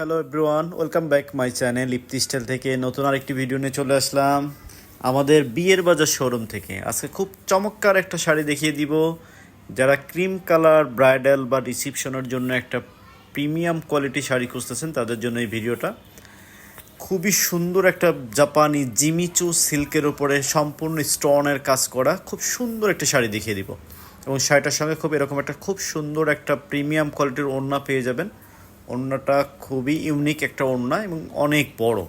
Hello everyone welcome back my channel Lipti style থেকে। নতুন আরেকটি ভিডিও নিয়ে চলে আসলাম। আমাদের বিয়ের বাজার শোরুম থেকে। আজকে খুব চমৎকার একটা শাড়ি দেখিয়ে দিব। যারা ক্রিম কালার ব্রাইডাল বা রিসিপশনের জন্য একটা প্রিমিয়াম কোয়ালিটি শাড়ি খুঁজতেছেন, তাদের জন্য এই ভিডিওটা খুবই সুন্দর একটা জাপানি জিমিচু সিল্কের ওপরে সম্পূর্ণ স্টোনের কাজ করা খুব সুন্দর একটা শাড়ি দেখিয়ে দিব। এবং শাড়িটার সঙ্গে খুব এরকম একটা খুব সুন্দর একটা প্রিমিয়াম কোয়ালিটির ওড়না পেয়ে যাবেন। ওড়নাটা খুবই ইউনিক একটা ওড়না এবং অনেক বড়।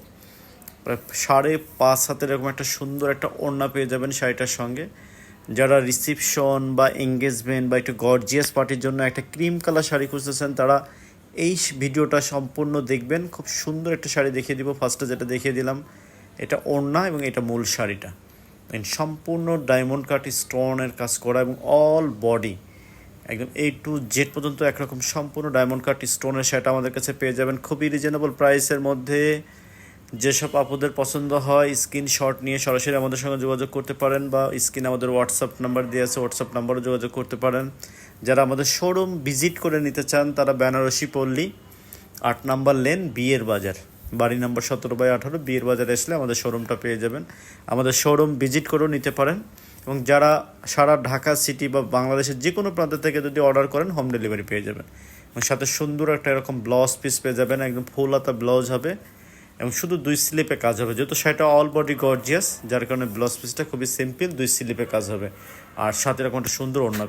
প্রায় সাড়ে পাঁচ হাতের এরকম একটা সুন্দর একটা ওড়না পেয়ে যাবেন শাড়িটার সঙ্গে। যারা রিসিপশন বা এঙ্গেজমেন্ট বা একটু গর্জিয়াস পার্টির জন্য একটা ক্রিম কালার শাড়ি খুঁজতেছেন, তারা এই ভিডিওটা সম্পূর্ণ দেখবেন। খুব সুন্দর একটা শাড়ি দেখিয়ে দিব। ফার্স্টে যেটা দেখিয়ে দিলাম, এটা ওড়না এবং এটা মূল শাড়িটা। সম্পূর্ণ ডায়মন্ড কাট স্টোনের কাজ করা এবং অল বডি একদম এ টু জেড পর্যন্ত একরকম সম্পূর্ণ ডায়মন্ড কাট স্টোনের শাড়িটা আমাদের কাছে পেয়ে যাবেন। খুবই রিজনেবল প্রাইসের মধ্যে যেসব আপুদের পছন্দ হয় স্ক্রিনশট নিয়ে সরাসরি আমাদের সঙ্গে যোগাযোগ করতে পারেন বা স্ক্রিন আমাদের হোয়াটসঅ্যাপ নাম্বার দিয়ে আছে হোয়াটসঅ্যাপ নাম্বারে যোগাযোগ করতে পারেন। যারা আমাদের শোরুম ভিজিট করে নিতে চান, তারা বেনারসি পল্লী, আট নাম্বার লেন বিয়ের বাজার। বাড়ি নাম্বার সতেরো বাই আঠারো, বিয়ের বাজারে আসলে আমাদের শোরুমটা পেয়ে যাবেন। আমাদের শোরুম ভিজিট করেও নিতে পারেন। এবং যারা সারা ঢাকা সিটি বা বাংলাদেশের যে কোনো প্রান্ত থেকে যদি অর্ডার করেন হোম ডেলিভারি পেয়ে যাবেন। এবং সাথে সুন্দর একটা এরকম ব্লাউজ পিস পেয়ে যাবেন, একদম ফুল হাতা ব্লাউজ হবে। এবং শুধু দুই স্লিপে কাজ হবে, যেহেতু সেটা অল বডি গর্জিয়াস যার কারণে ব্লাউজ পিসটা খুবই সিম্পল দুই স্লিপে কাজ হবে। আর সাথে এরকম একটা সুন্দর ওড়না